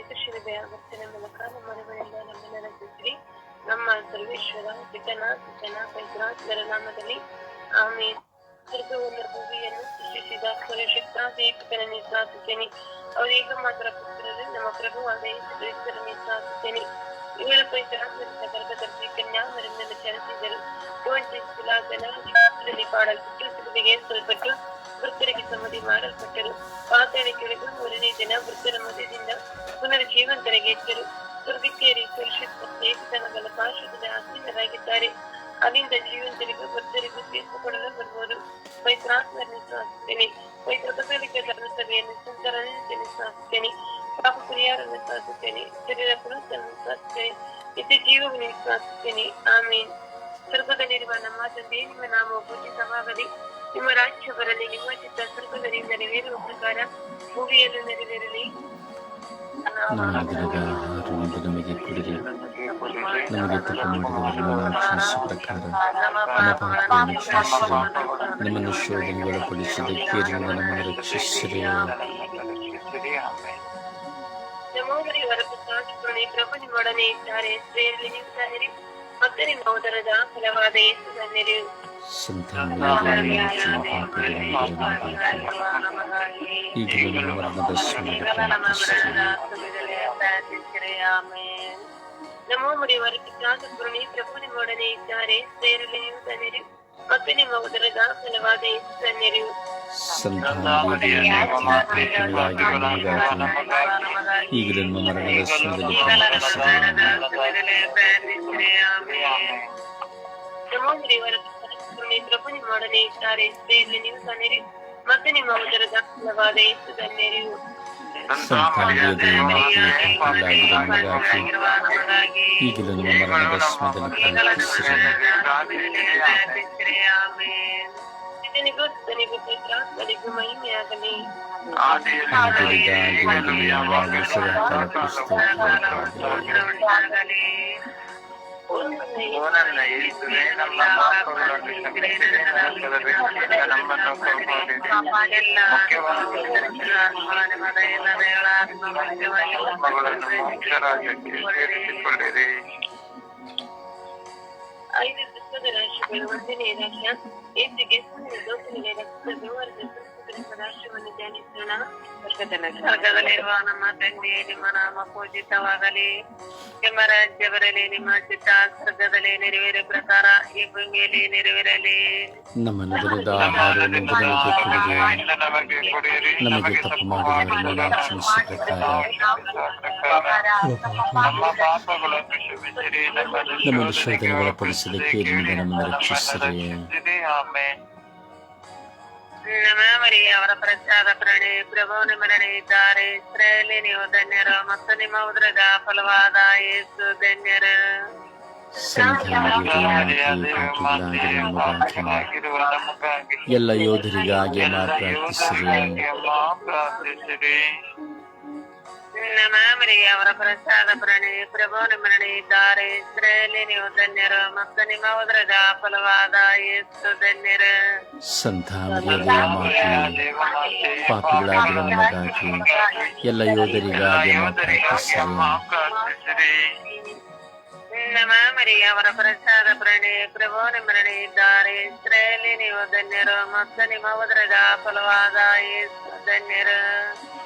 ಪೈತಶಿಲುಬೆಯ ವರ್ತನೆ ಮೂಲಕ ನಮ್ಮ ಮನೆಗಳಿಂದ ನಮ್ಮನ್ನ ರಕ್ಷಿಸಿರಿ ನಮ್ಮ ಸರ್ವೇಶ್ವರ ಪಿತನ ಸುತನ ಪೈತ್ರಾತ್ಮರ ನಾಮದಲ್ಲಿ ಆಮೇಲೆ ಸ್ವರ್ಗವನ್ನು ಭೂಮಿಯನ್ನು ಸೃಷ್ಟಿಸಿದ ಸುರಕ್ಷಿತ ದೇವಿಕರನ್ನೇ ಪ್ರಾರ್ಥಿಸುತ್ತೇನೆ ಅವರೀಗ ಮಾತ್ರ ಪುತ್ರರು ನಮ್ಮ ಪ್ರಭುವಾದ ಕ್ರಿಸ್ತರನ್ನೇ ಪ್ರಾರ್ಥಿಸುತ್ತೇನೆ ಇವಳ ಪೈತ್ರ ಗರ್ಭದಲ್ಲಿ ಕನ್ಯಾ ಮರಿಂದ ಚಲಿಸಿದರು ಜೀವನದಲ್ಲಿ ಪಾಡಲ್ಪಟ್ಟು ಸಿಲುಬೆಗೆ ಏರಿಸಲ್ಪಟ್ಟು ವೃತ್ತರಿಗೆ ಸಮಾಧಿ ಮಾಡಲ್ಪಟ್ಟರು. ಪಾತಾಳಿ ಕೆಳಗು ಮೂರನೇ ದಿನ ವೃತ್ತರ ಮಧ್ಯದಿಂದ ಪುನರ್ಜೀವಂತರಿಗೆ ಎಚ್ಚರು. ದುರ್ದಿಕ್ಕೇರಿ ಸುರಕ್ಷಿತ ಸ್ನೇಹಿತನ ಪಾರ್ಶ್ವದ ಆಸೀನರಾಗಿದ್ದಾರೆ. ಅಲ್ಲಿಂದ ಜೀವಂತರಿಗೂ ವೃತ್ತರಿಗೂ ಕೊಡಲು ಬರುವುದು ಪೈತ್ರಾತ್ಮರನ್ನು ಸಾಧಿಸುತ್ತೇನೆ ಪೈತ್ರ ಕಥೋಲಿಕ ಧರ್ಮಸಭೆಯನ್ನು ಸುಂದರನ್ನು ಸಾಧಿಸುತ್ತೇನೆ ಪಾಪ ಪರಿಹಾರವನ್ನು ಸಾಧಿಸುತ್ತೇನೆ ಶರೀರ ಪುನಃ ಸಾಧಿಸುತ್ತೇನೆ ನಿತ್ಯ ಜೀವವನ್ನು ವಿಶ್ವಾಸಿಸುತ್ತೇನೆ ಆಮೇನ್. ಸ್ವರ್ಗದಲ್ಲಿರುವ ನಮ್ಮ ತಂದೆ ನಿಮ್ಮ ನಾಮ ಪೂಜಿತವಾಗಲಿ ನಿಮ್ಮ ರಾಜ್ಯ ಬರಲಿ ನಿಮ್ಮ ಚಿತ್ತ ಸ್ವರ್ಗದಲ್ಲಿ ನೆರವೇರುವ ಪ್ರಕಾರ ಭೂಮಿಯಲ್ಲೂ ನೆರವೇರಲಿ ನಮ್ಮ ದಿನದ ಆಹಾರವನ್ನು ನಮಗೆ ಕೊಡಿರಿ ನಮಗೆ ತಪ್ಪು ಮಾಡಿದವರನ್ನು ಕ್ಷಮಿಸುವ ಪ್ರಕಾರ ನಮ್ಮ ಪಾಪಗಳನ್ನು ಕ್ಷಮಿಸಿರಿ ನಮ್ಮನ್ನು ಶೋಧನೆಗೆ ಒಳಪಡಿಸಿದ ಕೇರಿನಿಂದ ನಮ್ಮನ್ನು ರಕ್ಷಿಸಿರಿ ನಮೋದರಿ ವರಪ್ರಸಾದಿಸುವನೆ ಪ್ರಭು ನಿಮ್ಮೊಡನೆ ಇದ್ದಾರೆ ಸ್ತ್ರೀಯರಲ್ಲಿ ನೀವು അഗ്നി നൗതരത ഫലവാദേ സുഗന്ധരു നമോ മുടിവർ പിതാസുപുരണി പ്രഭു നിമോടനെ ഇച്ചാരെ സ്നേരലയും തന്നരു അഗ്നി മൗതരത ഫലവാദേ സുഗന്ധരു ವರಪ್ರಸಾದಿಸುವನೆ ಪ್ರಭು ನಿಮ್ಮೊಡನೆ ಇದ್ದಾರೆ ಸ್ತ್ರೀಯರಲ್ಲಿ ನೀವು ಧನ್ಯರು ಮತ್ತೆ ನಿಮ್ಮ ಉದರದ ಫಲವಾದ ಯೇಸು ಧನ್ಯರು ಸಂತಾನವಾಗಿ ಪಾಪಗಳಾಗಿ ನಮಗಾಗಿ ಈಗಲೂ ನಮ್ಮ ಮರಣದ ಸಮಯದಲ್ಲಿ ಪ್ರಾರ್ಥಿಸಿರಿ ನಮೋದರಿ ವರಪ್ರಸಾದಿಸುವನೆ ಪ್ರಭು ನಿಮ್ಮೊಡನೆ ಇದ್ದಾರೆ ಸ್ತ್ರೀಯರಲ್ಲಿ ನೀವು ಧನ್ಯರು ಮತ್ತೆ ನಿಮ್ಮ ಉದರದ ಫಲವಾದ ಯೇಸು ಧನ್ಯರು ಸಂತಾನವಾಗಿ ಪಾಪಗಳಾಗಿ ನಮಗಾಗಿ ಈಗಲೂ ನಮ್ಮ ಮರಣದ ಸಮಯದಲ್ಲಿ ಪ್ರಾರ್ಥಿಸಿರಿ ಇದನಿಗೂ ತನಿಗೂ ಪವಿತ್ರಾತ್ಮನಿಗೂ ಮಹಿಮೆಯಾಗಲಿ ಆದಿಯಾಗಿ ಯಾವಾಗ ಸದಾಕಾಲ ಕ್ರಿಸ್ತವಾಗಲಿ. ಓನನ್ನ ಯೇಸುವೆ ನಮ್ಮ ಪಾಪಗಳನ್ನು ಕ್ಷಮಿಸಿರಿ ನರಕದ ಬೆಂಕಿಯಿಂದ ನಮ್ಮನ್ನು ಕಾಪಾಡಿರಿ ಮುಖ್ಯವಾಗಿ ஐந்து சிற்பதராசி பெருவர்த்தனை ராசியான் ஏற்றி கெஸ்ட் தோசை நிலை ரசித்த பெருவர்த்தனை ದೇವರದ ಸಂಸ್ಕೃತಿಕ ರಾಶಿಯನ್ನು ಧ್ಯಾನಿಸೋಣ ಸ್ವರ್ಗದಲ್ಲಿರುವ ನಮ್ಮ ತಂದೆ ನಿಮ್ಮ ನಾಮ ಪೂಜಿತವಾಗಲಿ ನಿಮ್ಮ ರಾಜ್ಯ ಬರಲಿ ನಿಮ್ಮ ಚಿತ್ತ ಸ್ವರ್ಗದಲ್ಲಿ ನೆರವೇರೋ ಪ್ರಕಾರ ಈ ಭೂಮಿಯಲ್ಲಿ ನೆರವೇರಲಿ ನಮ್ಮ ನಗರದ ಆಹಾರವನ್ನು ನಮಗೆ ಕೊಡಿರಿ ಇಂದು ನಮಗೆ ಕೊಡಿರಿ ನಮಗೆ ತಪ್ಪು ಮಾಡಿದವರನ್ನು ನಾವು ಕ್ಷಮಿಸುವ ಪ್ರಕಾರ ನಮ್ಮ ಪಾಪಗಳನ್ನು ಕ್ಷಮಿಸಿರಿ ನಮ್ಮನ್ನು ಶೋಧನೆಗೆ ಒಳಪಡಿಸಿದ ಕೇರಿನಿಂದ ನಮ್ಮನ್ನು ರಕ್ಷಿಸಿರಿ ರಕ್ಷಿಸಿರಿ ನಮ ಮರಿ ಅವರ ಪ್ರಸಾದ ಪ್ರಣಿ ಪ್ರಭು ನಿಮರಣಿ ಇದ್ದಾರೆ ಇಸ್ರಾಯೇಲಿ, ನೀವು ಧನ್ಯರು ಮತ್ತು ನಿಮ್ಮ ಉದ್ರದ ಫಲವಾದ ಯೇಸು ಧನ್ಯರು. ಎಲ್ಲ ಯೋಧರಿಗಾಗಿ ಪ್ರಾರ್ಥಿಸಿರಿ. ಪ್ರಾರ್ಥಿಸಿರಿ ನಮ ಅವರ ಪ್ರಸಾದ ಪ್ರಣಿ ಪ್ರಭು ನಿಮ್ಮನೆ ಇದ್ದಾರೆ. ಇಸ್ರೇಲಿ ನೀವು ಧನ್ಯರು ಮತ್ತು ನಿಮ್ಮ ಉದ್ರದ ಫಲವಾದ ಯೇಸು ಧನ್ಯರು. ನಮಗಾಗಿ ಎಲ್ಲ ಯೋಧರಿಗಾಗಿ ಪ್ರಾರ್ಥಿಸಿರಿ ಅವರ ಪ್ರಸಾದ ಪ್ರಣಿ ಪ್ರಭು ನಿಮ್ಮನೆ ಇದ್ದಾರೆ. ಇಸ್ರೇಲಿ ನೀವು ಧನ್ಯರು ಮತ್ತು ನಿಮ್ಮ ಉದ್ರದ ಫಲವಾದ ಧನ್ಯರು.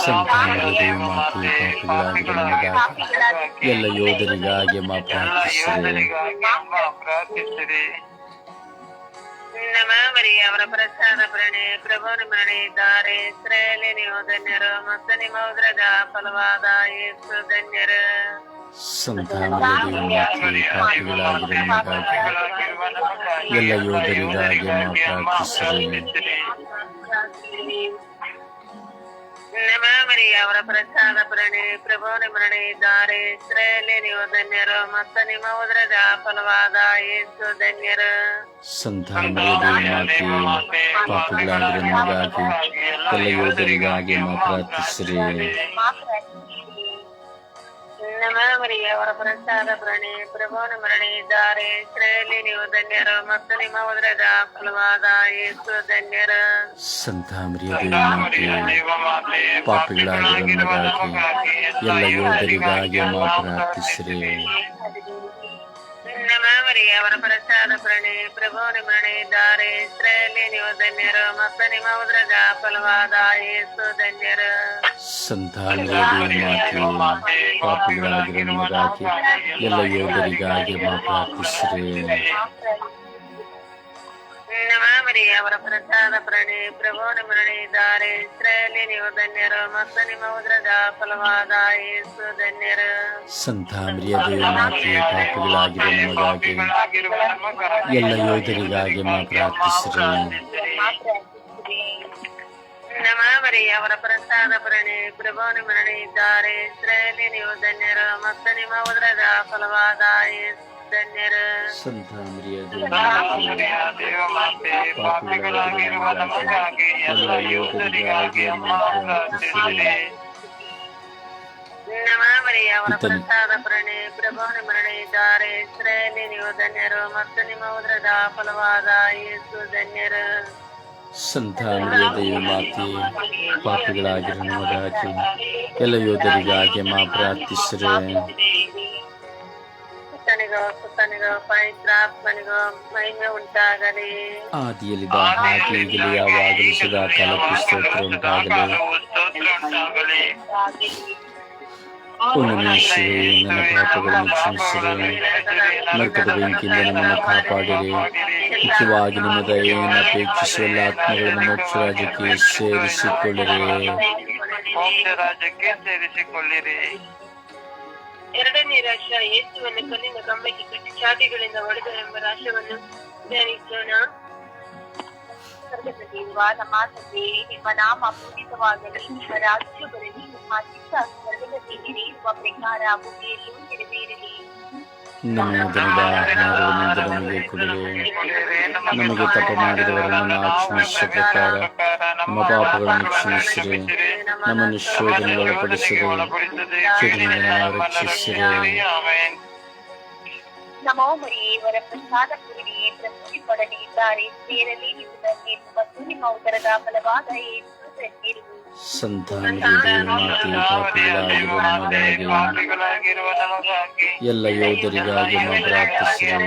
ಸಂತಾನವಾಗಿ ಮಾತೆ ಪಾಪಿಗಳಾಗಿರುವ ನಮಗಾಗಿ ಎಲ್ಲ ಯೋಧರಿಗಾಗಿ ಮಾ ಪ್ರಾರ್ಥಿಸಿರಿ ಪ್ರಾರ್ಥಿಸಿರಿ ನಮ ಮರಿ ಅವರ ಪ್ರಸಾದ ಪ್ರಣಿ ಪ್ರಭು ನಿಮ್ಮನೆ ಇದ್ದಾರೆ ಇಸ್ರಾಯೇಲಿ ನೀವು ಧನ್ಯರು ಮತ್ತು ನಿಮ್ಮ ಉದ್ರದ ಫಲವಾದ ಯೇಸು ಧನ್ಯರು ಸಂತಾನವಾಗಿ ಮಾತೆ ಪಾಪಿಗಳಾಗಿರುವ ನಮಗಾಗಿ ಎಲ್ಲ ಯೋಧರಿಗಾಗಿ ಮಾ ಪ್ರಾರ್ಥಿಸಿರಿ ನಮ ಮರಿ ಅವರ ಪ್ರಸಾದ ಪ್ರಣಿ ಪ್ರಭು ನಿಮರಣಿ ದಾರಿ ಇಸ್ರಾಯೇಲಿ ನೀವು ಧನ್ಯರು, ಮತ್ತು ನಿಮ್ಮ ಉದ್ರದ ಫಲವಾದ ಏಸು ಧನ್ಯರು. ಸಂತಾನವಾಗಿ ಮಾತೆ ಎಲ್ಲ ಯೋಧರಿಗಾಗಿ ಮಾ ಪ್ರಾರ್ಥಿಸಿರಿ. ನಮರಿಗೆ ಅವರ ಪ್ರಸಾದ ಪ್ರಣಿ ಪ್ರಭುವನ ಮರಣಿ ಇದ್ದಾರೆ ಇಸ್ರೇಲಿ ನೀವು ಧನ್ಯರು ಮತ್ತು ನಿಮ್ಮ ಉದರದ ಫಲವಾದ ಯೇಸು ಧನ್ಯರು. ಸಂತ ಮರಿಯ ಮಾತೆ ಪಾಪಿಗಳಾಗಿರೋ ನಮಗಾಗಿ ಎಲ್ಲ ಯೋಧರಿಗಾಗಿ ಮಾತ್ರ ಪ್ರಾರ್ಥಿಸಿರಿ. ನಮರಿಗೆ ಅವರ ಪ್ರಸಾದ ಪ್ರಣಿ ಪ್ರಭುವನ ಮರಣಿ ಇದ್ದಾರೆ ಇಸ್ರೇಲಿ ನೀವು ಧನ್ಯರು ಮತ್ತು ನಿಮ್ಮ ಉದರದ ಫಲವಾದ ಯೇಸು ಧನ್ಯರು ಸಂತ ಮರಿಯ ಮಾತೆ ಪಾಪಿಗಳಾಗಿರೋ ನಮಗಾಗಿ ಎಲ್ಲ ಯೋಧರಿಗಾಗಿ ಅಮ್ಮ ಪ್ರಾರ್ಥಿಸಿರಿ ನಮರಿಗೆ ಅವರ ಪ್ರಸಾದ ಪ್ರಣಿ ಪ್ರಭುವನ ಮರಣಿ ಇದ್ದಾರೆ ಇಸ್ರೇಲಿ ನೀವು ಧನ್ಯರು ಮತ್ತು ನಿಮ್ಮ ಉದ್ರದ ಫಲವಾದ ಯೇಸು ಧನ್ಯರು. ಸಂತ ಮರಿಯ ಮಾತೆ ಪಾಪಿಗಳಾಗಿರೋ ನಮಗಾಗಿ ಎಲ್ಲ ಯೋಧರಿಗಾಗಿ ಪ್ರಾರ್ಥಿಸಿರಿ. ನಮರಿಗೆ ಅವರ ಪ್ರಸಾದ ಪ್ರಣಿ ಪ್ರಭುವನ ಮರಣಿ ಇದ್ದಾರೆ ಇಸ್ರೇಲಿ ನೀವು ಧನ್ಯರು ಮತ್ತು ನಿಮ್ಮ ಉದ್ರದ ಫಲವಾದ ಯೇಸು ಧನ್ಯರು. ಸಂತ ಮರಿಯ ಮಾತೆ ಪಾಪಿಗಳಾಗಿರುವ ನಮಗಾಗಿ ಎಲ್ಲ ಯೋಧರಿಗಾಗಿ ಅಮ್ಮ ಪ್ರಾರ್ಥಿಸಿರಿ ನಮರಿಗೆ ಅವರ ಪ್ರಸಾದ ಪ್ರಣಿ ಇಸ್ರೇಲಿ ನೀವು ಧನ್ಯರು ಮತ್ತು ನಿಮ್ಮ ಉದ್ರದ ಫಲವಾದ ಯೇಸು ಧನ್ಯರು. ಸಂತ ಮರಿಯ ದೈವ ಮಾತೆ ಪಾಪಿಗಳಾಗಿರೋ ನಮಗಾಗಿ ಎಲ್ಲ ಯೋಧರಿಗಾಗಿ ಮಾ ಪ್ರಾರ್ಥಿಸಿರಿ. ಆದಿಯಲ್ಲಿದ್ದ ಹಾಗೆ ಈಗಲೂ ಯಾವಾಗಲೂ ಸದಾ ಕಾಲಕ್ಕೂ ಸ್ತೋತ್ರ ಉಂಟಾಗಲಿ. ಪೂರ್ಣಮೇಶ್ವರಿ ನನ್ನ ಪಾಪಗಳನ್ನು ಕ್ಷಮಿಸಿರಿ. ನರಕದ ಬೆಂಕಿಯಿಂದ ನಮ್ಮನ್ನು ಕಾಪಾಡಿರಿ. ಮುಖ್ಯವಾಗಿ ನಿಮ್ಮ ದಯೆಯನ್ನು ಅಪೇಕ್ಷಿಸುವ ಎಲ್ಲ ಆತ್ಮಗಳನ್ನು ಮೋಕ್ಷ ರಾಜ್ಯಕ್ಕೆ ಸೇರಿಸಿಕೊಳ್ಳಿರಿ. ರಾಜ್ಯಕ್ಕೆ ಸೇರಿಸಿಕೊಳ್ಳಿರಿ. ಎರಡನೇ ರಾಷ್ಟ್ರ ಯೇಸುವನ್ನು ಕಲ್ಲಿನ ಕಂಬಕ್ಕೆ ಕಟ್ಟಿ ಚಾಟಿಗಳಿಂದ ಹೊಡೆದ ಎಂಬ ರಾಷ್ಟ್ರವನ್ನು ಧ್ಯಾನಿಸೋಣ. ಸ್ವರ್ಗದಲ್ಲಿರುವ ನಮ್ಮ ತಂದೆ ನಿಮ್ಮ ನಾಮ ಪೂಜಿತವಾಗಲಿ, ನಿಮ್ಮ ರಾಜ್ಯ ಬರಲಿ ನಿಮ್ಮ ಚಿತ್ತ ಸ್ವರ್ಗದಲ್ಲಿ ನಿಮ್ಮ ಪ್ರಕಾರ ಭೂಮಿಯಲ್ಲೂ ನೆರವೇರಲಿ ನಮ್ಮ ದಿನದ ಆಹಾರವನ್ನಿಂದ ನಮಗೆ ಕೊಡಿರಿ ನಮಗೆ ತಪ್ಪು ಮಾಡಿದವರನ್ನು ನಾವು ಕ್ಷಮಿಸುವ ಪ್ರಕಾರ ನಮ್ಮ ಪಾಪಗಳನ್ನು ಕ್ಷಮಿಸಿರಿ ನಮ್ಮನ್ನು ಶೋಧನೆಗೆ ಒಳಪಡಿಸಿರಿ ಕೆಡುಕಿನಿಂದ ನಾವು ರಕ್ಷಿಸಿರಿ ನಮೋ ಮರಿಯೇ ವರ ಪ್ರಸಾದ ಪೂರ್ಣಿಯೇ ಪ್ರಕೃತಿ ಪಡಲಿ ಇದ್ದಾರೆ ಸೇರಲಿ ನೀವು ಧನ್ಯರು ಮತ್ತು ನಿಮ್ಮ ಉದರದ ಫಲವಾದ ಯೇಸು ಧನ್ಯರು ಸಂತಾನರಿಗೆ ಮಾತೆ ಪಾಪಿಗಳಾಗಿರುವ ನಮಗಾಗಿ ಎಲ್ಲ ಯೋಧರಿಗಾಗಿ ನಾವು ಪ್ರಾರ್ಥಿಸಿರಿ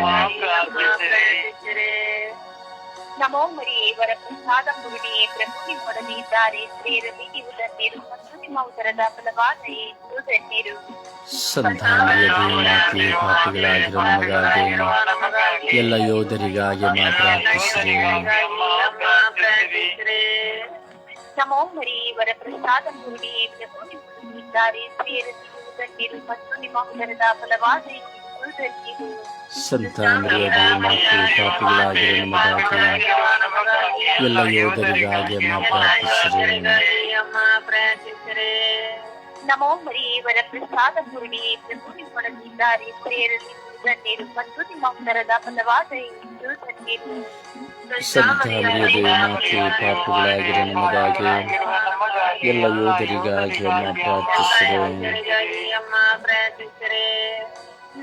ನಮೋ ಮರಿಯೇ ವರ ಪ್ರಸಾದ ಪೂರ್ಣಿಯೇ ಪ್ರಕೃತಿ ಪಡಲಿ ಇದ್ದಾರೆ ಸೇರಲಿ ನೀವು ಧನ್ಯರು ಮತ್ತು ನಿಮ್ಮ ಉದರದ ಫಲವಾದ ಯೇಸು ಧನ್ಯರು ಸಂತಾನರಿಗೆ ಮಾತೆ ಪಾಪಿಗಳಾಗಿರುವ ನಮಗಾಗಿ ಎಲ್ಲ ಯೋಧರಿಗಾಗಿ ನಾವು ಪ್ರಾರ್ಥಿಸಿರಿ ನಮೋ ಮರಿ ವರ ಪ್ರಸಾದ ಪೂರ್ಣಿಯೇ ಪ್ರಭು ನಿಮ್ಮೊಂದಿಗಿದ್ದಾರೆ ಸೇರಲಿ ನೀವು ಧನ್ಯರು ಮತ್ತು ನಿಮ್ಮ ಉದರದ ಫಲವಾದ ಯೇಸು ಧನ್ಯರು ಸಂತಾನರಿಗೆ ಮಾತೆ ಪಾಪಿಗಳಾಗಿರುವ ನಮಗಾಗಿ ಎಲ್ಲ ಯೋಧರಿಗಾಗಿ ನಾವು ಪ್ರಾರ್ಥಿಸಿರಿ ನಮೋ ಮರಿ ವರ ಪ್ರಸಾದ ಪೂರ್ಣಿಯೇ ಪ್ರಭು ನಿಮ್ಮೊಂದಿಗಿದ್ದಾರೆ ಸೇರಲಿ ನೀವು ಧನ್ಯರು ಮತ್ತು ನಿಮ್ಮ ಉದರದ ಫಲವಾದ ಯೇಸು ಧನ್ಯರು ಸಂತಾನರಿಗೆ ಮಾತೆ ಪಾಪಿಗಳಾಗಿರುವ ನಮಗಾಗಿ ಎಲ್ಲ ಯೋಧರಿಗಾಗಿ ನಾವು ಪ್ರಾರ್ಥಿಸಿರಿ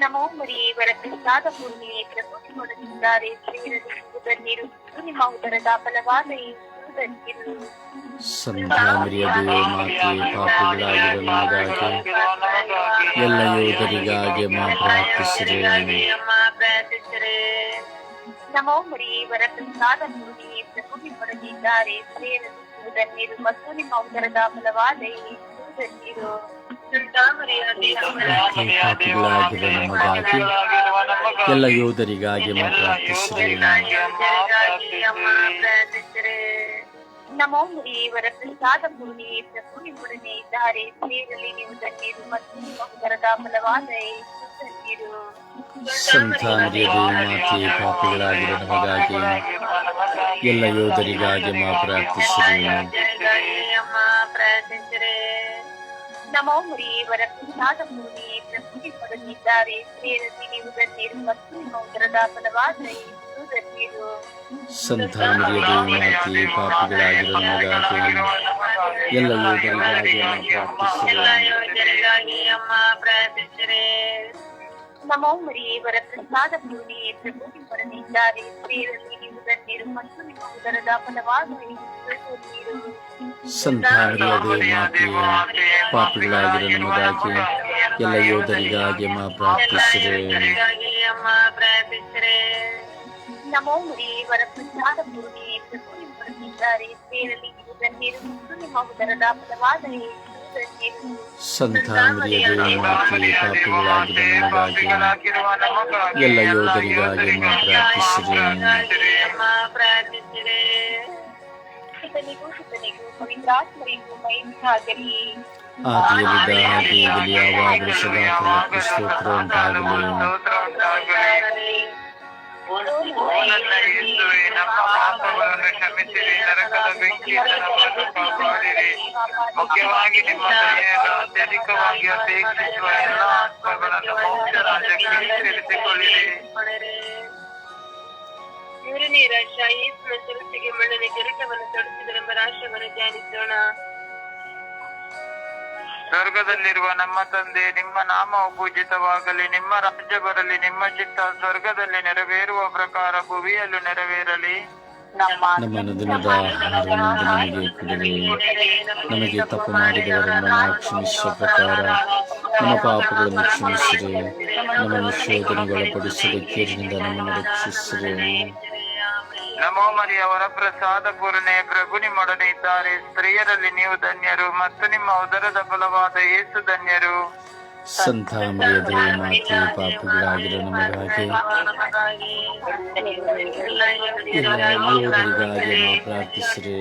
ನಮೋ ಮರಿ ವರ ಪ್ರಸಾದ ಪೂರ್ಣಿಯೇ ಪ್ರಭು ನಿಮ್ಮೊಂದಿಗಿದ್ದಾರೆ ಸೇರಲಿ ನೀವು ಧನ್ಯರು ಮತ್ತು ನಿಮ್ಮ ಉದರದ ಫಲವಾದ ಯೇಸು ಧನ್ಯರು ಸಂತಾನರಿಗೆ ಮಾತೆ ಪಾಪಿಗಳಾಗಿರುವ ನಮಗಾಗಿ ಎಲ್ಲ ಯೋಧರಿಗಾಗಿ ನಾವು ಪ್ರಾರ್ಥಿಸಿರಿ ನಮೋ ಮರಿ ವರ ಪ್ರಸಾದ ಪೂರ್ಣಿಯೇ ಪ್ರಭು ನಿಮ್ಮೊಡನಿದ್ದಾರೆ ಸೇರಲು ನೀವು ಧನ್ಯರು ಮತ್ತು ನಿಮ್ಮ ಉದರದ ಫಲವಾದ ಯೇಸು ಧನ್ಯರು ಮಾತೆ ಪಾಪಿಗಳಾಗಿರುವ ನಮಗಾಗಿ ಎಲ್ಲ ಯೋಧರಿಗಾಗಿ ನಾವು ಪ್ರಾರ್ಥಿಸಿರಿ ನಮೋ ಮರಿ ವರ ಪ್ರಸಾದ ಪೂರ್ಣಿಯೇ ಪ್ರಭು ನಿಮ್ಮೊಡನೆ ಇದ್ದಾರೆ ಸೇರಲಿ ನೀವು ಧನ್ಯರು ಮತ್ತು ನಿಮ್ಮ ಉದರದ ಫಲವಾದ ಯೇಸು ಧನ್ಯರು ಸಂತಾನರಿಗೆ ಮಾತೆ ಪಾಪಿಗಳಾಗಿರುವ ನಮಗಾಗಿ ಎಲ್ಲ ಯೋಧರಿಗಾಗಿ ನಾವು ಪ್ರಾರ್ಥಿಸಿರಿ ನಮೋ ಮರಿ ವರ ಪ್ರಸಾದ ಪೂರ್ಣಿಯೇ ಪ್ರಭು ನಿಮ್ಮೊಡನಿದ್ದಾರೆ ಸೇರಲಿ ನೀವು ಧನ್ಯರು ಮತ್ತು ನಿಮ್ಮ ಉದರದ ಫಲವಾದ ಯೇಸು ಧನ್ಯರು ಸಂತಾನರಿಗೆ ಮಾತೆ ಪಾಪಿಗಳಾಗಿರುವ ನಮಗಾಗಿ ಎಲ್ಲ ಯೋಧರಿಗಾಗಿ ನಾವು ಪ್ರಾರ್ಥಿಸಿರಿ ಯೋಧರಿಗಾಗಿ ಅಮ್ಮ ಪ್ರಾರ್ಥಿಸಿರೆ ನಮೋ ಮರಿಯೇ ವರ ಪ್ರಸಾದ ಪೂರ್ಣಿಯೇ ಪ್ರಭು ನಿಮ್ಮೊಡನಿದ್ದಾರೆ ಸ್ತ್ರೀಯರಲ್ಲಿ ನೀವು ಧನ್ಯರು ಮತ್ತು ನಿಮ್ಮ ಉದರದ ಫಲವಾದ ಯೇಸು ಧನ್ಯರು. ಸಂತಾಮರಿಯದೇ ಮಾತೆಯೇ ಪಾಪಿಗಳಾಗಿರೋ ನಮಗಾಗಿ ಎಲ್ಲ ಯೋಧರಿಗಾಗಿ ಮಾ ಪ್ರಾರ್ಥಿಸಿರೆ ಯೋಧರಿಗಾಗಿ ಅಮ್ಮ ಪ್ರಾರ್ಥಿಸಿರೆ ನಮೋ ಮರಿಯೇ ವರ ಪ್ರಸಾದ ಪೂರ್ಣಿಯೇ ಪ್ರಭು ನಿಮ್ಮೊಡನಿದ್ದಾರೆ ಸ್ತ್ರೀಯರಲ್ಲಿ ನೀವು ಧನ್ಯರು ಮತ್ತು ನಿಮ್ಮ ಉದರದ ಫಲವಾದ ಯೇಸು ಧನ್ಯರು. ಸಂತಾಮರಿಯದೇ ಮಾತೆಯೇ ಪಾಪಿಗಳಾಗಿರೋ ನಮಗಾಗಿ ಎಲ್ಲ ಯೋಧರಿಗಾಗಿ ಮಾ ಪ್ರಾರ್ಥಿಸಿರೆ ಅಮ್ಮ ಪ್ರಾರ್ಥಿಸಿರೆ ಸುತನಿಗೂ ಸುತನಿಗೂ ಪವಿತ್ರಾತ್ಮರಿಗೂ ಮಹಿಮಾಗಲಿ ಆದಿಯಲ್ಲಿದ್ದ ಹಾಗೆ ಈಗಲೂ ಯಾವಾಗಲೂ ಸದಾ ಕಾಲಕ್ಕೂ ಸ್ತೋತ್ರ ಉಂಟಾಗಲಿ ನನ್ನ ಯೇಸುವೆ ನಮ್ಮ ಪಾಪಗಳನ್ನು ಕ್ಷಮಿಸಿರಿ ನರಕದ ಬೆಂಕಿಯಿಂದ ನಮ್ಮನ್ನು ಕಾಪಾಡಿರಿ ಮುಖ್ಯವಾಗಿ ನಿಮ್ಮ ದಯೆಯನ್ನು ಅತ್ಯಧಿಕವಾಗಿ ಅಪೇಕ್ಷಿಸುವ ಎಲ್ಲ ಆತ್ಮಗಳನ್ನು ಮೋಕ್ಷ ರಾಜ್ಯಕ್ಕೆ ಸೇರಿಸಿಕೊಳ್ಳಿರಿ ಇವರು ನೀರಾಶ ಯೇಸುನ ಚರಿತೆಗೆ ಮಣ್ಣನೆ ಕೆರಟವನ್ನು ತೊಡಿಸಿದರೆಂಬ ರಾಷ್ಟ್ರವನ್ನು ಧ್ಯಾನಿಸೋಣ ಸ್ವರ್ಗದಲ್ಲಿರುವ ನಮ್ಮ ತಂದೆ, ನಿಮ್ಮ ನಾಮವು ಪೂಜಿತವಾಗಲಿ, ನಿಮ್ಮ ರಾಜ್ಯ ಬರಲಿ, ನಿಮ್ಮ ಚಿತ್ತ ಸ್ವರ್ಗದಲ್ಲಿ ನೆರವೇರುವ ಪ್ರಕಾರ ಭುವಿಯಲ್ಲೂ ನೆರವೇರಲಿ. ನಮ್ಮ ದಿನದ ನಮಗೆ ಕೊಡಿರಿ ನಮಗೆ ತಪ್ಪು ಮಾಡಿದವರನ್ನು ಕ್ಷಮಿಸುವ ಪ್ರಕಾರ ನಮ್ಮ ಪಾಪಗಳನ್ನು ಕ್ಷಮಿಸಿರಿ. ನಮ್ಮನ್ನು ಶೋಧನೆಗೊಳಪಡಿಸದೆ ಕೇರಿನಿಂದ ನಮ್ಮನ್ನು ರಕ್ಷಿಸಿರಿ. ನಮೋ ಮರಿಯ ವರಪ್ರಸಾದ ಪೂರ್ಣೆ ಪ್ರಭು ನಿಮ್ಮೊಡನೆ ಇದ್ದಾರೆ. ಸ್ತ್ರೀಯರಲ್ಲಿ ನೀವು ಧನ್ಯರು ಮತ್ತು ನಿಮ್ಮ ಉದರದ ಬಲವಾದ ಏಸು ಧನ್ಯರು. ಸಂತ ಮಾತೆ ಪಾಪಿಗಳಾಗಿರೋ ನಮಗಾಗಿ ನಾವು ಪ್ರಾರ್ಥಿಸಿರಿ.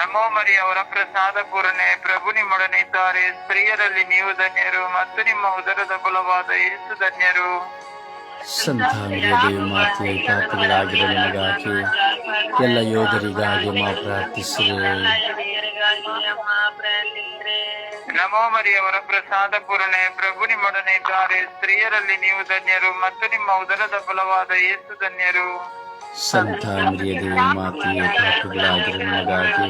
ನಮೋ ಮರಿಯ ವರಪ್ರಸಾದ ಪೂರ್ಣೆ ಪ್ರಭು ನಿಮ್ಮೊಡನೆ ಇದ್ದಾರೆ. ಸ್ತ್ರೀಯರಲ್ಲಿ ನೀವು ಧನ್ಯರು ಮತ್ತು ನಿಮ್ಮ ಉದರದ ಬಲವಾದ ಏಸು ಧನ್ಯರು. ಸಂತ ದೇವಿ ಮಾತೆ ಪಾಪಿಗಳಾಗಿರೋ ನಮಗಾಗಿ ಎಲ್ಲ ಯೋಧರಿಗಾಗಿ ಮಾ ಪ್ರಾರ್ಥಿಸಿರಿ. ನಮೋ ಮರಿಯವರ ಪ್ರಸಾದ ಪೂರಣೆ ಪ್ರಭು ನಿಮ್ಮೊಡನೆ ಇದ್ದಾರೆ. ಸ್ತ್ರೀಯರಲ್ಲಿ ನೀವು ಧನ್ಯರು ಮತ್ತು ನಿಮ್ಮ ಉದರದ ಫಲವಾದ ಯೇಸು ಧನ್ಯರು. ಸಂತ ದೇವಿ ಮಾತೆ ಪಾಪಿಗಳಾಗಿರೋ ನಮಗಾಗಿ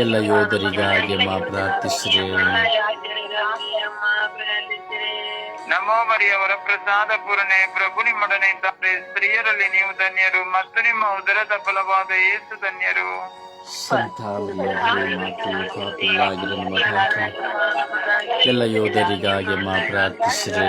ಎಲ್ಲ ಯೋಧರಿಗಾಗಿ ಮಾ ಪ್ರಾರ್ಥಿಸಿರಿ. ನಮೋ ಮರಿಯವರ ಪ್ರಸಾದ ಪೂರಣೆ ಪ್ರಭು ನಿಮ್ಮೊಡನೆ ಇದ್ದಾರೆ. ಸ್ತ್ರೀಯರಲ್ಲಿ ನೀವು ಧನ್ಯರು ಮತ್ತು ನಿಮ್ಮ ಉದರದ ಫಲವಾದ ಏಸು ಧನ್ಯರು. ಎಲ್ಲ ಯೋಧರಿಗಾಗಿ ಮಾ ಪ್ರಾರ್ಥಿಸಿರಿ.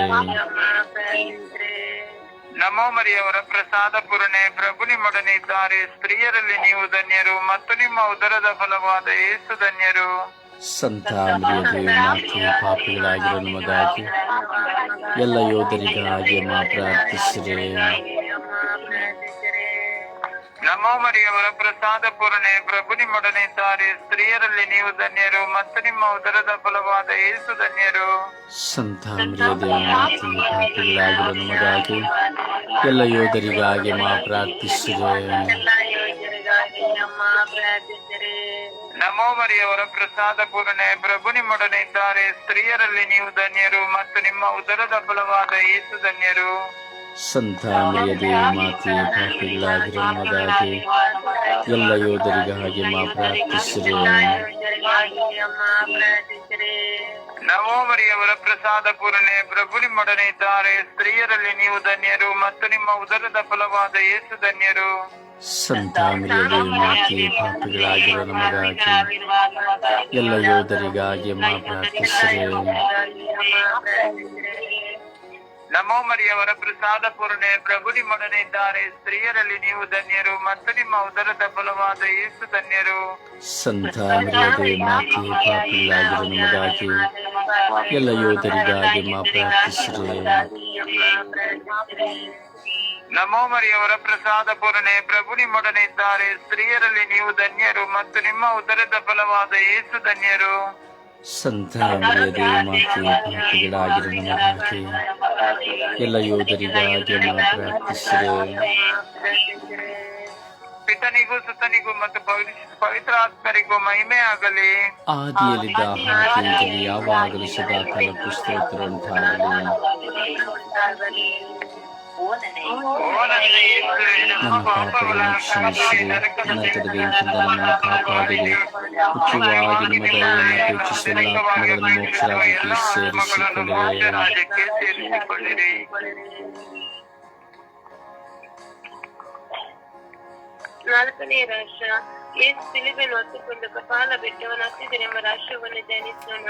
ನಮೋ ಮರಿಯವರ ಪ್ರಸಾದ ಪೂರಣೆ ಪ್ರಭು ನಿಮ್ಮೊಡನೆ ಇದ್ದಾರೆ. ಸ್ತ್ರೀಯರಲ್ಲಿ ನೀವು ಧನ್ಯರು ಮತ್ತು ನಿಮ್ಮ ಉದರದ ಫಲವಾದ ಏಸು ಧನ್ಯರು. ಸಂತ ಮರಿಯದೇ ಮಾತೃ ಪಾಪಿಗಳಾಗಿರೋ ನಮಗಾಗಿ ಎಲ್ಲ ಯೋಧರಿಗಾಗಿ ಮಾ ಪ್ರಾರ್ಥಿಸಿರಿ. ನಮೋ ಮರಿಯವರ ಪ್ರಸಾದ ಪೂರ್ಣೆ ಪ್ರಭು ನಿಮ್ಮೊಡನೆ ಇದ್ದಾರೆ. ಸ್ತ್ರೀಯರಲ್ಲಿ ನೀವು ಧನ್ಯರು ಮತ್ತು ನಿಮ್ಮ ಉದರದ ಫಲವಾದ ಏಸು ಧನ್ಯರು. ಸಂತ ಮರಿಯದೇ ಮಾತೃ ಪಾಪಿಗಳಾಗಿರೋ ನಮಗಾಗಿ ಎಲ್ಲ ಯೋಧರಿಗಾಗಿ ಮಾ ಪ್ರಾರ್ಥಿಸಿರಿ. ನಮೋ ಮರಿಯ ಪ್ರಸಾದ ಪೂರ್ಣೆ ಪ್ರಭು ನಿಮ್ಮೊಡನೆ ಇದ್ದಾರೆ. ಸ್ತ್ರೀಯರಲ್ಲಿ ನೀವು ಧನ್ಯರು ಮತ್ತು ನಿಮ್ಮ ಉದರದ ಬಲವಾದ ಏಸು ಧನ್ಯರು. ಸಂತ ದೇವಿ ಮಾತೆ ಪಾಪಿಗಳಾಗಿರೋ ನಮಗಾಗಿ ಎಲ್ಲ ಯೋಧರಿಗಾಗಿ ಮಾ ಪ್ರಾರ್ಥಿಸಿರಿ. ನಮೋ ಮರಿಯ ವರಪ್ರಸಾದ ಪೂರ್ಣೆ ಪ್ರಭು ನಿಮ್ಮೊಡನೆ ಇದ್ದಾರೆ. ಸ್ತ್ರೀಯರಲ್ಲಿ ನೀವು ಧನ್ಯರು ಮತ್ತು ನಿಮ್ಮ ಉದರದ ಫಲವಾದ ಏಸು ಧನ್ಯರು. ಸಂತ ಮರಿಯದೇ ಮಾತೆ ಪಾಪಿಗಳಾಗಿರೋ ನಮಗಾಗಿ ಎಲ್ಲ ಯೋಧರಿಗಾಗಿ ಮಾ ಪ್ರಾರ್ಥಿಸಿರಿ. ನಮೋ ಮರಿಯವರ ಪ್ರಸಾದ ಪೂರ್ಣೆ ಪ್ರಭು ನಿಮ್ಮೊಡನೆ ಇದ್ದಾರೆ. ಸ್ತ್ರೀಯರಲ್ಲಿ ನೀವು ಧನ್ಯರು ಮತ್ತು ನಿಮ್ಮ ಉದರದ ಬಲವಾದ ಯೇಸು ಧನ್ಯರು. ಸಂತ ಮರಿಯದೇ ಮಾತೆ ಪಾಪಿಗಳಾಗಿರೋ ನಮಗಾಗಿ ಎಲ್ಲ ಯೋಧರಿಗಾಗಿ ಮಾ ಪ್ರಾರ್ಥಿಸಿರಿ. ನಮೋ ಮರಿಯವರ ಪ್ರಸಾದ ಪೂರ್ಣೆ ಪ್ರಭು ನಿಮ್ಮೊಡನೆ ಇದ್ದಾರೆ. ಸ್ತ್ರೀಯರಲ್ಲಿ ನೀವು ಧನ್ಯರು ಮತ್ತು ನಿಮ್ಮ ಉದರದ ಫಲವಾದ ಏಸು ಧನ್ಯರು. ಸಂತ ಎಲ್ಲ ಯೋಧರಿಗಾಗಿ ಪಿತನಿಗೂ ಸುತನಿಗೂ ಮತ್ತು ಪವಿ- ಪವಿತ್ರ ಆತ್ಮರಿಗೂ ಮಹಿಮೆ ಆಗಲಿ. ಆದಿಯಲ್ಲಿದ್ದ ಹಾಗೆ ಯಾವಾಗಲೂ ಸದಾ ಕಾಲ ಪುಸ್ತಕ ಉಂಟಾಗಲಿ. ಕಾಪಾಡಿರಿ ಮುಖ್ಯವಾಗಿ ನಿಮ್ಮ ದಯೆಯನ್ನು ಅಪೇಕ್ಷಿಸುವ ಎಲ್ಲ ಆತ್ಮಗಳನ್ನು ಮೋಕ್ಷ ರಾಜ್ಯಕ್ಕೆ ಸೇರಿಸಿಕೊಳ್ಳಿರಿ ರಾಜ್ಯಕ್ಕೆ ಸೇರಿಸಿಕೊಳ್ಳಿರಿ ನಾಲ್ಕನೇ ರಾಷ್ಟ್ರ ಏಸು ಸಿಲುಬೆಯನ್ನು ಹೊತ್ತುಕೊಂಡು ಕಪಾಲ ಬೆಟ್ಟವನ್ನು ಹತ್ತಿದರೆಂಬ ರಾಷ್ಟ್ರವನ್ನು ಧ್ಯಾನಿಸೋಣ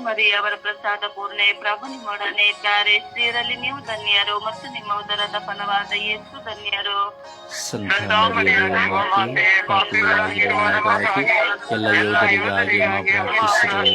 ನಮೋ ಮರಿ ಅವರ ಪ್ರಸಾದ ಪೂರ್ಣೆ ಪ್ರಭು ನಿಮ್ಮೊಡನೆ ಇದ್ದಾರೆ. ಸ್ತ್ರೀಯರಲ್ಲಿ ನೀವು ಧನ್ಯರು ಮತ್ತು ನಿಮ್ಮ ಉದರದ ಫಲವಾದ ಯೇಸು ಧನ್ಯರು. ಎಲ್ಲ ಯೋಧರಿಗಾಗಿ ನಾವು ಪ್ರಾರ್ಥಿಸಿರಿ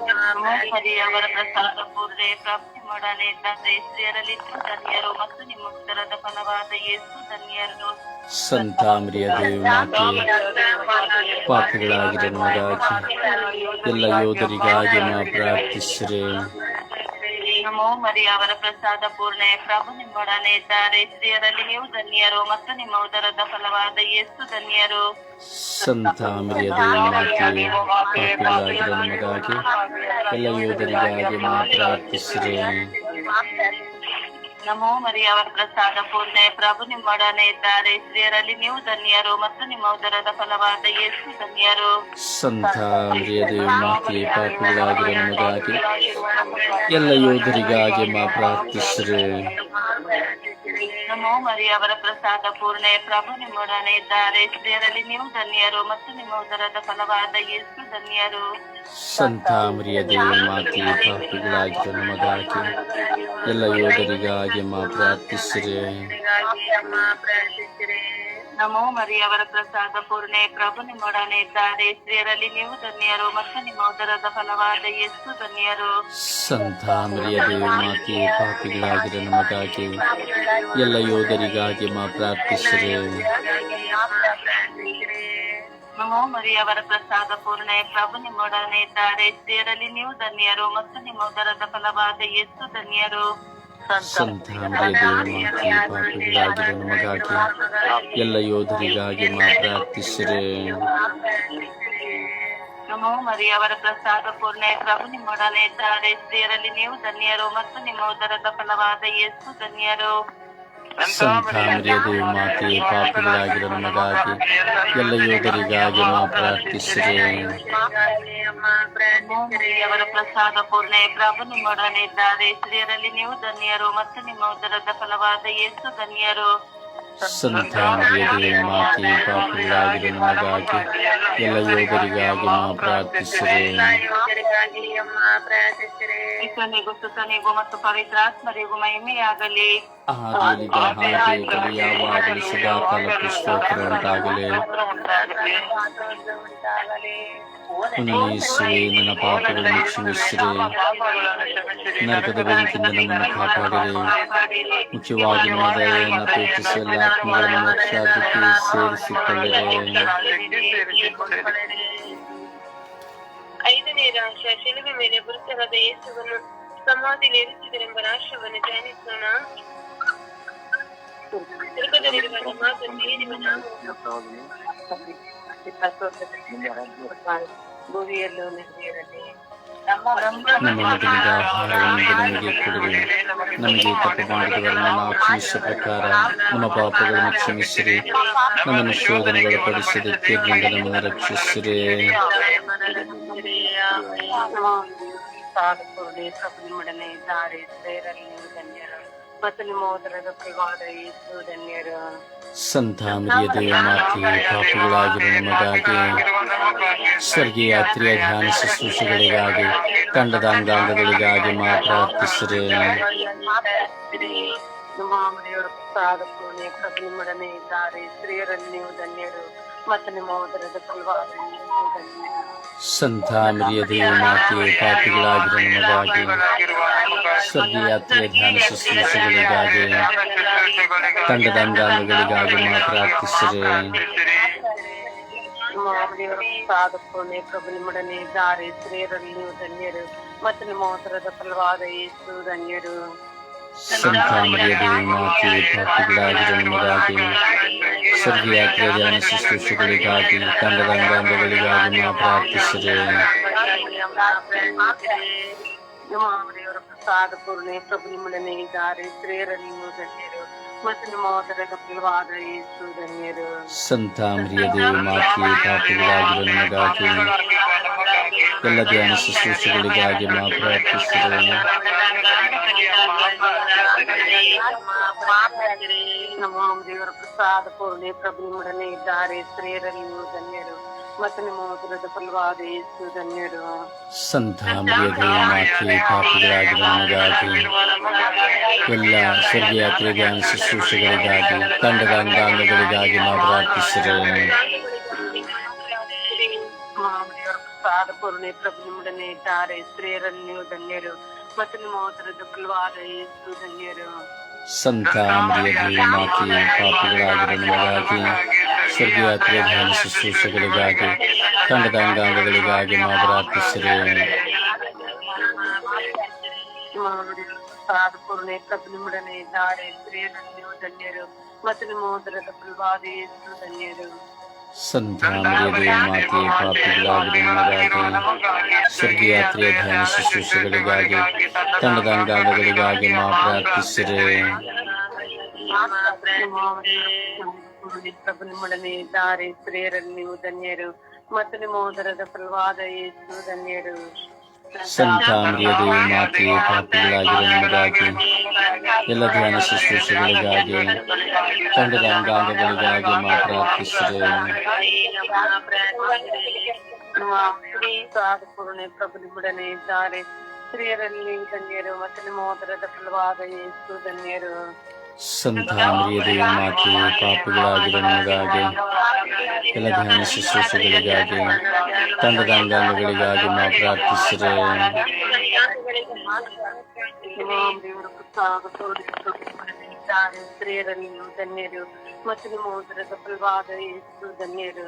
ನಮೋ ಮರಿ ಅವರ ಪ್ರಸಾದ ಪೂರ್ಣೆ ಪ್ರಾಪ್ತಿ ನಿಮ್ಮೊಡನೆ ತಂದೆ ಸ್ತ್ರೀಯರಲ್ಲಿ ಧನ್ಯರು ಮತ್ತು ನಿಮ್ಮ ಉತ್ತರದ ಫಲವಾದ ಯೇಸು ಧನ್ಯರು. ಸಂತಾಮ್ರಿಯ ಮರಿಯದೇವ ಮಾತೆ ಪಾಪಿಗಳಾಗಿರುವ ನಮಗಾಗಿ ಎಲ್ಲ ಯೋಧರಿಗಾಗಿ ನಾವು ಪ್ರಾರ್ಥಿಸಿರಿ. ನಮೋ ಮರಿ ಅವರ ಪ್ರಸಾದ ಪೂರ್ಣೆ ಪ್ರಭು ನಿಮ್ಮೊಡನೆ ಇದ್ದಾರೆ ಸ್ತ್ರೀಯರಲ್ಲಿ ನೀವು ಧನ್ಯರು ಮತ್ತು ನಿಮ್ಮ ಉದರದ ಫಲವಾದ ಎಷ್ಟು ಧನ್ಯರು. ಸಂತ ಮರಿಯದೇವ ಮಾತೆ ಪಾಪಿಗಳಾಗಿರುವ ನಮಗಾಗಿ ಎಲ್ಲ ಯೋಧರಿಗಾಗಿ ನಾವು ಪ್ರಾರ್ಥಿಸಿರಿ ನಮೋ ಮರಿ ಅವರ ಪ್ರಸಾದ ಪೂರ್ಣೆ ಪ್ರಭು ನಿಮ್ಮೊಡನೆ ಇದ್ದಾರೆ ಸ್ತ್ರೀಯರಲ್ಲಿ ನೀವು ಧನ್ಯರು ಮತ್ತು ನಿಮ್ಮ ಉದರದ ಫಲವಾದ ಯೇಸು ಧನ್ಯರು. ಸಂತ ಮರಿಯದೇವ ಮಾತೆ ಪಾಪಿಗಳಾಗಿರುವ ನಮಗಾಗಿ ಎಲ್ಲ ಯೋಧರಿಗಾಗಿ ಮಾ ಪ್ರಾರ್ಥಿಸಿರಿ. ನಮೋ ಮರಿ ಅವರ ಪ್ರಸಾದ ಪೂರ್ಣೆ ಪ್ರಭು ನಿಮ್ಮೊಡನೆ ಇದ್ದಾರೆ. ಸ್ತ್ರೀಯರಲ್ಲಿ ನೀವು ಧನ್ಯರು ಮತ್ತು ನಿಮ್ಮ ಉದರದ ಫಲವಾದ ಯೇಸು ಧನ್ಯರು. ಸಂತ ಮಾತೆ ಪಾಪಿಗಳಾಗಿರುವ ನಮಗಾಗಿ ಎಲ್ಲ ಯೋಧರಿಗಾಗಿ ಮಾ ಪ್ರಾರ್ಥಿಸಿರಿ. ನಮೋ ಮರಿಯವರ ಪ್ರಸಾದ ಪೂರ್ಣೆ. ಪ್ರಭು ನಿಮ್ಮೊಡನೆ ಇದ್ದಾರೆ. ಸ್ತ್ರೀಯರಲ್ಲಿ ನೀವು ಧನ್ಯರು ಮತ್ತು ನಿಮ್ಮ ಉದರದ ಫಲವಾದ ಎಷ್ಟು ಧನ್ಯರು. ಸಂತ ಮರಿಯದೇವ ಮಾತೆ ಪಾಪಿಗಳಾಗಿರ ನಮಗಾಗಿ ಎಲ್ಲ ಯೋಧರಿಗಾಗಿ ಮಾ ಪ್ರಾರ್ಥಿಸಿರಿ. ನಮೋ ಮರಿಯವರ ಪ್ರಸಾದ ಪೂರ್ಣೆ. ಪ್ರಭು ನಿಮ್ಮೊಡನೆ ಇದ್ದಾರೆ. ಸ್ತ್ರೀಯರಲ್ಲಿ ನೀವು ಧನ್ಯರು ಮತ್ತು ನಿಮ್ಮ ಉದರದ ಫಲವಾದ ಎಷ್ಟು ಧನ್ಯರು. ಸಂತ ಮರಿಯದೇವ ಮಾತೆ ಪಾಪಿಗಳಾಗಿರುವ ನಮಗಾಗಿ ಎಲ್ಲ ಯೋಧರಿಗಾಗಿ ಮಾ ಪ್ರಾರ್ಥಿಸಿರಿ. ನಮೋ ಮರಿ ಅವರ ಪ್ರಸಾದ ಪೂರ್ಣ. ಪ್ರಭು ನಿಮ್ಮೊಡನೆ ಇದ್ದಾರೆ. ಸ್ತ್ರೀಯರಲ್ಲಿ ನೀವು ಧನ್ಯರು ಮತ್ತು ನಿಮ್ಮ ಉದರದ ಫಲವಾದ ಯೇಸು ಧನ್ಯರು. ಸಂತ ಮರಿಯದೇವ ಮಾತೆ ಪಾಪಿಗಳಾಗಿರುವ ನಮಗಾಗಿ ಎಲ್ಲ ಯೋಧರಿಗಾಗಿ ಮಾ ಪ್ರಾರ್ಥಿಸಿರಿ. ಅವರ ಪ್ರಸಾದ ಪೂರ್ಣ ಪ್ರಭು ನಿಮ್ಮೊಡನೆ ಇದ್ದಾರೆ ಸ್ತ್ರೀಯರಲ್ಲಿ ನೀವು ಧನ್ಯರು ಮತ್ತು ನಿಮ್ಮ ಉದರದ ಫಲವಾದ ಯೇಸು ಧನ್ಯರು. ಸಂತ ಮರಿಯದೇವ ಮಾತೆ ಪಾಪಿಗಳಾಗಿರುವ ನಮಗಾಗಿ ಎಲ್ಲ ಯೋಧರಿಗಾಗಿ ಮಾ ಪ್ರಾರ್ಥಿಸಿರಿ ಕ್ರಿಸ್ತನಿಗೂ ಸುತನಿಗೂ ಮತ್ತು ಪವಿತ್ರಾತ್ಮರಿಗೂ ಮಹಿಮೆಯಾಗಲಿ ಆದಿಯಲ್ಲಿದ್ದ ಹಾಗೆ ಕಲಿಯಾವಾಗಲೂ ಸದಾಕಾಲ ಪುಸ್ತಕ ಉಂಟಾಗಲಿ ಪುನಃ ನನ್ನ ಪಾಪಗಳನ್ನು ಕ್ಷಮಿಸಿರಿ ನರಕದ ಬೆಂಕಿಯಿಂದ ನಮ್ಮನ್ನು ಕಾಪಾಡಿರಿ ಮುಖ್ಯವಾಗಿ ನಿಮ್ಮ ದಯೆಯನ್ನು ಅಪೇಕ್ಷಿಸಿ ಎಲ್ಲ ಆತ್ಮಗಳನ್ನು ಮೋಕ್ಷಾದಿಕ್ಕೆ ಸೇರಿಸಿಕೊಳ್ಳಿರಿ ಐದನೇ ರಾಷ್ಟ್ರ ಶಿಲುಬೆ ಮೇಲೆ ಗುರುತರಾದ ಯೇಸುವನ್ನು ಸಮಾಧಿಯಲ್ಲಿ ಇರಿಸಿದರೆಂಬ ರಾಷ್ಟ್ರವನ್ನು ಧ್ಯಾನಿಸೋಣ ಸ್ವರ್ಗದಲ್ಲಿರುವ ನಮ್ಮ ತಂದೆಯೇ, ನಿಮ್ಮ ನಾಮವು ಭೂಮಿಯಲ್ಲೂ ನೆರವೇರಲಿ ನಮ್ಮ ಮಗನಿಗೆ ಆಹಾರವನ್ನು ನಮಗೆ ಕೊಡಿರಿ ನಮಗೆ ತಪ್ಪು ಮಾಡಿದವರನ್ನು ನಾವು ಕ್ಷಮಿಸಿದ ಪ್ರಕಾರ ನಮ್ಮ ಪಾಪಗಳನ್ನು ಕ್ಷಮಿಸಿರಿ ನಮ್ಮನ್ನು ಶೋಧನೆಗೊಳಪಡಿಸದೆ ತೀರ್ನಿಂದ ನಮ್ಮನ್ನು ರಕ್ಷಿಸಿರಿ ಸಾಧಕರುಡೆ ಪ್ರಭು ನಿಮ್ಮೊಡನೆ ಇದ್ದಾರೆ ಸ್ತ್ರೀಯರಲ್ಲಿ ನೀವು ಧನ್ಯರು ಮತ್ತು ನಿಮ್ಮ ಉದರದ ಫಲವಾದ ಯೇಸು ಧನ್ಯರು. ಸಂತ ಮರಿಯ ದೇವ ಮಾತೆ ಪಾಪಿಗಳಾಗಿರುವ ನಮಗಾಗಿ ಸ್ವರ್ಗೀಯ ಯಾತ್ರೆಯ ಧ್ಯಾನ ಶುಶ್ರೂಷೆಗಳಿಗಾಗಿ ತಂಡದ ಅಂಗಾಂಗಗಳಿಗಾಗಿ ಮಾ ಪ್ರಾರ್ಥಿಸಿರಿ. ನಮ್ಮ ಮನೆಯವರ ಪ್ರಸಾದ ಪೂರ್ಣೆ ಪ್ರಭು ನಿಮ್ಮೊಡನೆ ಇದ್ದಾರೆ. ಸ್ತ್ರೀಯರಲ್ಲಿ ನೀವು ಧನ್ಯರು. ಮತ್ತು ನಿಮ್ಮ ಉದರದ. ಸಂತ ಮರಿಯದೇ ಮಾತೆ ಪಾಪಿಗಳಾಗಿರುವ ನಮಗಾಗಿ ಸ್ವರ್ಗೀಯ ಯಾತ್ರೆ ಧ್ಯಾನ ಶುಶ್ರೂಷೆಗಳಿಗಾಗಿ ತಂಡದ ಅಂಗಾಂಗಗಳಿಗಾಗಿ ಮಾತ್ರ ಪೂರ್ಣೆ ಪ್ರಭು ನಿಮ್ಮೊಡನೆ ಇದ್ದಾರೆ ಸ್ತ್ರೀಯರಲ್ಲಿ ನೀವು ಧನ್ಯರು ಮತ್ತು ನಿಮ್ಮ ಉದರದ ಫಲವಾದ ಯೇಸು ಧನ್ಯರು ಸಂತ ಮರಿಯದೇ ಮಾತೆ ಪಾಪಿಗಳಾಗಿರೋ ನಮಗಾಗಿ ಸ್ವರ್ಗೀಯ ಯಾತ್ರೆ ಧ್ಯಾನ ಶುಶ್ರೂಷೆಗಳಿಗಾಗಿ ತಂಡದ ಅಂಗಾಂಗಗಳಿಗಾಗಿ ಮಾತ್ರ ಪ್ರಾರ್ಥಿಸಿರಿ ನಮ್ಮ ಮನೆಯವರ ಪ್ರಸಾದ ಪೂರ್ಣೆ ಪ್ರಭು ನಿಮ್ಮೊಡನೆ ಇದ್ದಾರೆ ಸ್ತ್ರೀಯರಲ್ಲಿ ನೀವು ಧನ್ಯರು ಮತ್ತು ನಿಮ್ಮ ಉದರದ ಫಲವಾದ ಯೇಸು ಧನ್ಯರು ಸಂತ ಮರಿಯದೇ ಮಾತೆ ಪಾಪಿಗಳಾಗಿರೋ ನಮಗಾಗಿ ಎಲ್ಲ ಧ್ಯಾನ ಶುಶ್ರೂಷೆಗಳಿಗಾಗಿ ಮಾ ಪ್ರಾರ್ಥಿಸಿರಿ ನಮ್ಮ ದೇವರ ಪ್ರಸಾದ ಪೂರ್ಣೆ ಪ್ರಭು ಇದ್ದಾರೆ ಸ್ತ್ರೀಯರಲ್ಲಿ ನೀವು ಧನ್ಯರು ಮತ್ತು ನಿಮ್ಮ ಉದರದ ಫಲವಾದ ಯೇಸು ಧನ್ಯರು ಸಂತ ಮರಿಯದೇ ಮಾತೆ ಪಾಪಿಗಳಾಗಿರೋ ನಮಗಾಗಿ ಎಲ್ಲ ಸ್ವರ್ಗೀಯ ಶುಶ್ರೂಷೆಗಳಿಗಾಗಿ ತಂಡದ ಅಂಗಾಂಗಗಳಿಗಾಗಿ ನಾವು ಪ್ರಾರ್ಥಿಸಿದ್ದೇವೆ ಪ್ರಸಾದ ಪೂರ್ಣೆ ಪ್ರಭು ನಿಮ್ಮೊಡನೆ ಇದ್ದಾರೆ. ಸ್ತ್ರೀಯರಲ್ಲಿ ನೀವು ಧನ್ಯರು. ಮತ್ತು ನಿಮ್ಮ ಉದರದ ಫಲವಾದ ಯೇಸು ಧನ್ಯರು ಸಂತ ಮರಿಯದೇ ಮಾತೆ ಪಾಪಿಗಳಾಗಿರೋ ನಮಗಾಗಿ ಸ್ವರ್ಗೀಯ ಯಾತ್ರೆ ಧ್ಯಾನ ಶುಶ್ರೂಷೆಗಳಿಗಾಗಿ ತಂಡದ ಅಂಗಾಂಗಗಳಿಗಾಗಿ ನಾವು ಪ್ರಾರ್ಥಿಸಿರಿ ಪ್ರಸಾದ ಮಾತೆಯ ಪಾಪಿಗಳಾಗಿ ನಮಗಾಗಿ ಸ್ವರ್ಗಯಾತ್ರೆಯ ಧ್ಯಾನ ಶುಶ್ರೂಷೆಗಳಿಗಾಗಿ ತಂಡದ ಅಂಗಾಂಗಗಳಿಗಾಗಿ ನಾವು ಪ್ರಾರ್ಥಿಸಿರಿ ಪ್ರಭು ನಿಮ್ಮೊಡನೆ ಇದ್ದಾರೆ ಸ್ತ್ರೀಯರಲ್ಲಿ ನೀವು ಧನ್ಯರು ಮತ್ತು ನಿಮ್ಮ ಉದರದ ಫಲವಾದ ಯೇಸು ಧನ್ಯರು ಸಂತ ಮರಿಯದೇ ಮಾತೆ ಪಾಪಿಗಳಾಗಿರೋ ನಮಗಾಗಿ ಎಲ್ಲ ಧ್ಯಾನ ಶುಶ್ರೂಷೆಗಳಿಗಾಗಿ ತಂಡದ ಅಂಗಾಂಗಗಳಿಗಾಗಿ ನಾವು ಪ್ರಾರ್ಥಿಸಿರಿ ಪೂರ್ಣೆ ಪ್ರಭು ನಿಮ್ಮೊಡನೆ ಇದ್ದಾರೆ ಸ್ತ್ರೀಯರಲ್ಲಿ ನೀವು ಧನ್ಯರು ಮತ್ತು ನಿಮ್ಮ ಉದರದ ಫಲವಾದ ಯೇಸು ಧನ್ಯರು ಸಂತ ಮರಿಯದೇ ಮಾತೆ ಪಾಪಿಗಳಾಗಿರೋ ನಮಗಾಗಿ ಎಲ್ಲ ಧ್ಯಾನ ಶುಶ್ರೂಷೆಗಳಿಗಾಗಿ ತಂಡದ ಅಂಗಾಂಗಗಳಿಗಾಗಿ ನಾವು ಪ್ರಾರ್ಥಿಸಿರಿ ದೇವರ ಪ್ರಸಾದ ಪೂರ್ಣೆ ಪ್ರಭು ನಿಮ್ಮೊಡನೆ ಇದ್ದಾರೆ ಸ್ತ್ರೀಯರಲ್ಲಿ ನೀವು ಧನ್ಯರು ಮತ್ತು ನಿಮ್ಮ ಉದರದ ಫಲವಾದ ಯೇಸು ಧನ್ಯರು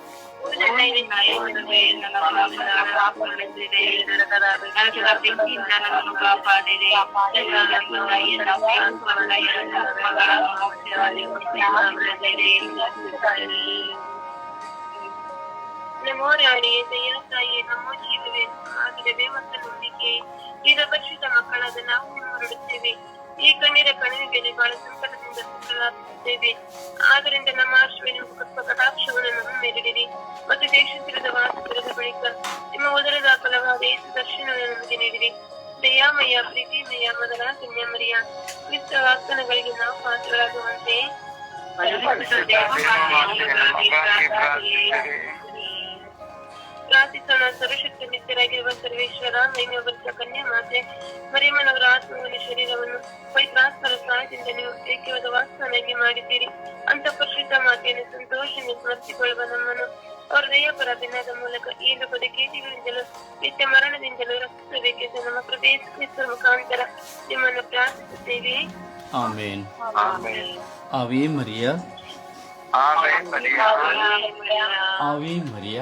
ನಮೋ ರಾಣಿಯೇ ದಯಾ ತಾಯಿಯೇ ನಮ್ಮ ಜೀವವೇ ಆಗಿರವೆ ಮತ್ತು ನಂಬಿಕೆ ಈಗ ಪರಿಶುದ್ಧ ಮಕ್ಕಳಾದ ನಾವು ಹೊರಡುತ್ತೇವೆ ಈ ಕಣ್ಣೀರ ಕಣಿವೆಗೆ ಬಹಳ ಸಂಕಟದಿಂದ ಸುತ್ತಲಾಗುತ್ತಿದ್ದೇವೆ. ಆದ್ದರಿಂದ ನಮ್ಮ ಆಶ್ರಯ ಕಟಾಕ್ಷವನ್ನು ನಮ್ಮ ಮೇಲಿಡಿರಿ ಮತ್ತು ದೇಶದ ವಾಸದ ಬಳಿಕ ನಿಮ್ಮ ಉದರದ ಫಲವಾದ ಯೇಸು ದರ್ಶನವನ್ನು ನಮಗೆ ನೀಡಿರಿ. ದಯಾಮಯ, ಪ್ರೀತಿಮಯ ಮೊದಲ ಕನ್ಯಾಮರಿಯ ಕ್ರಿಸ್ತ ವಾಸ್ತನಗಳಿಗೆ ನಾವು ಪಾತ್ರರಾಗುವಂತೆ. ಪ್ರಾರ್ಥಿಸೋಣ. ಸರ್ವಶಕ್ತಿ ನಿತ್ಯರಾಗಿರುವ ಸರ್ವೇಶ್ವರ ನೈನವರ್ತ ಕನ್ಯಾ ಮಾತೆ ಮರಿಯಮ್ಮನವರ ಆತ್ಮವನ್ನು ಶರೀರವನ್ನು ಪೈತ್ರಾತ್ಮರ ಸಹಾಯದಿಂದ ನೀವು ಏಕವಾದ ವಾಸ್ತವನಾಗಿ ಮಾಡಿದ್ದೀರಿ. ಅಂತ ಪರಿಶುದ್ಧ ಮಾತೆಯನ್ನು ಸಂತೋಷದಿಂದ ಸ್ಮರಿಸಿಕೊಳ್ಳುವ ನಮ್ಮನ್ನು ಅವರ ದೇಹಪರ ದಿನದ ಮೂಲಕ ಈ ಲೋಕದ ಕೇಟಿಗಳಿಂದಲೂ ನಿತ್ಯ ಮರಣದಿಂದಲೂ ರಕ್ಷಿಸಬೇಕೆಂದು ನಮ್ಮ ಪ್ರದೇಶ ಕ್ರಿಸ್ತರ ಮುಖಾಂತರ ನಿಮ್ಮನ್ನು ಪ್ರಾರ್ಥಿಸುತ್ತೇವೆ. ಆಮೇನ್. ಆವೇ ಮರಿಯ. ಆವೇ ಮರಿಯ. ಆವೇ ಮರಿಯ.